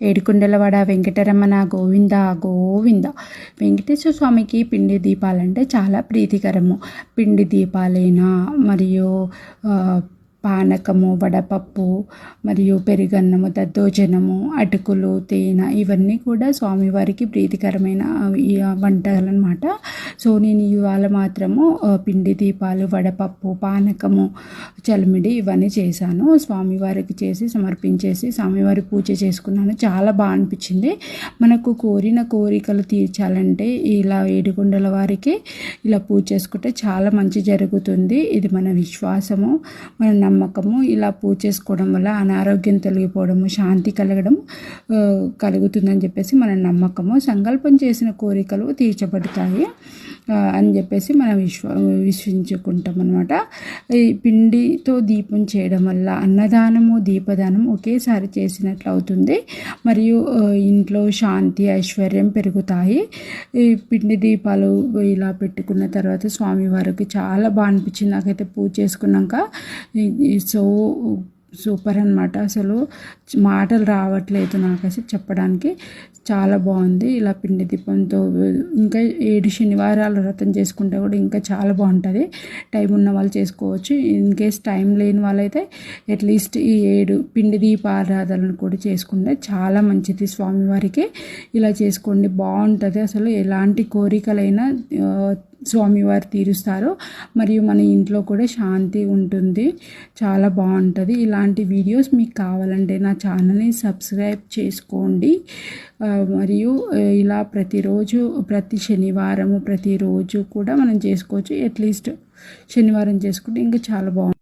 ఏడుకుండలవాడ వెంకటరమణ గోవింద గోవింద. వెంకటేశ్వర స్వామికి పిండి దీపాలంటే చాలా ప్రీతికరము. పిండి దీపాలైనా? మరియు పానకము వడపప్పు మరియు పెరుగన్నము దద్దోజనము అటుకులు తేనె ఇవన్నీ కూడా స్వామివారికి ప్రీతికరమైన వంటలు అనమాట సో నేను ఇవాళ మాత్రము పిండి దీపాలు వడపప్పు పానకము చలిమిడి ఇవన్నీ చేశాను. స్వామివారికి చేసి సమర్పించేసి స్వామివారి పూజ చేసుకున్నాను. చాలా బాగా అనిపించింది. మనకు కోరిన కోరికలు తీర్చాలంటే ఇలా ఏడుగుండల వారికి ఇలా పూజ చేసుకుంటే చాలా మంచి జరుగుతుంది. ఇది మన విశ్వాసము మన నమ్మకము. ఇలా పూజ చేసుకోవడం వల్ల అనారోగ్యం తొలగిపోవడము శాంతి కలగడం కలుగుతుందని చెప్పేసి మన నమ్మకము. సంకల్పం చేసిన కోరికలు తీర్చబడతాయి. అని చెప్పేసి మనం విశ్వ విశ్వసించుకుంటాం అనమాట ఈ పిండితో దీపం చేయడం వల్ల అన్నదానము దీపదానం ఒకేసారి చేసినట్లు అవుతుంది మరియు ఇంట్లో శాంతి ఐశ్వర్యం పెరుగుతాయి. ఈ పిండి దీపాలు ఇలా పెట్టుకున్న తర్వాత స్వామివారికి చాలా బాగా అనిపించింది. నాకైతే పూజ చేసుకున్నాక. సో సూపర్ అనమాట అసలు మాటలు రావట్లేదు నాకు అసలు చెప్పడానికి. చాలా బాగుంది. ఇలా పిండి దీపంతో ఇంకా ఏడు శనివారాలు వ్రతం చేసుకుంటే కూడా ఇంకా చాలా బాగుంటుంది. టైం ఉన్న వాళ్ళు చేసుకోవచ్చు. ఇన్ కేస్ టైం లేని వాళ్ళైతే అట్లీస్ట్ ఈ ఏడు పిండి దీపారాధనలు కూడా చేసుకుంటే చాలా మంచిది స్వామివారికి. ఇలా చేసుకోండి. బాగుంటుంది. అసలు ఎలాంటి కోరికలైనా స్వామివారు తీరుస్తారు. మరియు మన ఇంట్లో కూడా శాంతి ఉంటుంది. చాలా బాగుంటుంది. ఇలా ఇలాంటి వీడియోస్ మీకు కావాలంటే నా ఛానల్ని సబ్స్క్రైబ్ చేసుకోండి. మరియు ఇలా ప్రతిరోజు ప్రతి శనివారము ప్రతిరోజు కూడా మనం చేసుకోవచ్చు. అట్లీస్ట్ శనివారం చేసుకుంటే ఇంకా చాలా బాగుంటుంది.